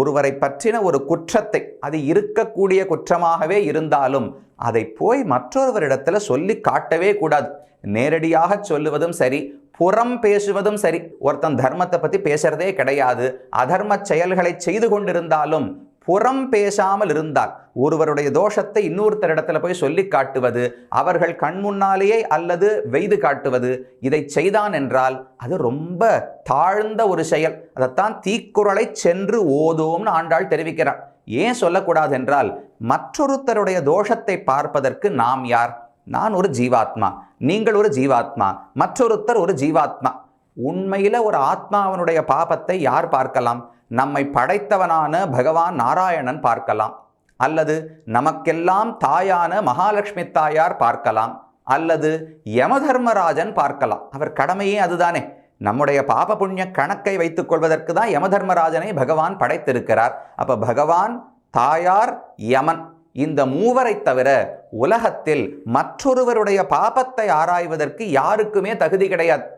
ஒருவரை பற்றின ஒரு குற்றத்தை அது இருக்கக்கூடிய குற்றமாகவே இருந்தாலும் அதை போய் மற்றொருவரிடத்துல சொல்லி காட்டவே கூடாது. நேரடியாக சொல்லுவதும் சரி புறம் பேசுவதும் சரி ஒருத்தன் தர்மத்தை பற்றி பேசுறதே கிடையாது. அதர்ம செயல்களை செய்து கொண்டிருந்தாலும் புறம் பேசாமல் இருந்தால் ஒருவருடைய தோஷத்தை இன்னொருத்தரிடத்துல போய் சொல்லி காட்டுவது அவர்கள் கண் முன்னாலேயே அல்லது வெய்து காட்டுவது இதை செய்தான் என்றால் அது ரொம்ப தாழ்ந்த ஒரு செயல். அதைத்தான் தீக்குறளை சென்று ஓதோம்னு ஆண்டாள் தெரிவிக்கிறார். ஏன் சொல்லக்கூடாது என்றால் மற்றொருத்தருடைய தோஷத்தை பார்ப்பதற்கு நாம் யார்? நான் ஒரு ஜீவாத்மா நீங்கள் ஒரு ஜீவாத்மா மற்றொருத்தர் ஒரு ஜீவாத்மா. உண்மையில் ஒரு ஆத்மாவனுடைய பாபத்தை யார் பார்க்கலாம்? நம்மை படைத்தவனான பகவான் நாராயணன் பார்க்கலாம். அல்லது நமக்கெல்லாம் தாயான மகாலட்சுமி தாயார் பார்க்கலாம். அல்லது யமதர்மராஜன் பார்க்கலாம். அவர் கடமையே அதுதானே. நம்முடைய பாப புண்ணிய கணக்கை வைத்துக் கொள்வதற்கு தான் யமதர்மராஜனை பகவான் படைத்திருக்கிறார். அப்ப பகவான் தாயார் யமன் இந்த மூவரை தவிர உலகத்தில் மற்றொருவருடைய பாபத்தை ஆராய்வதற்கு யாருக்குமே தகுதி கிடையாது.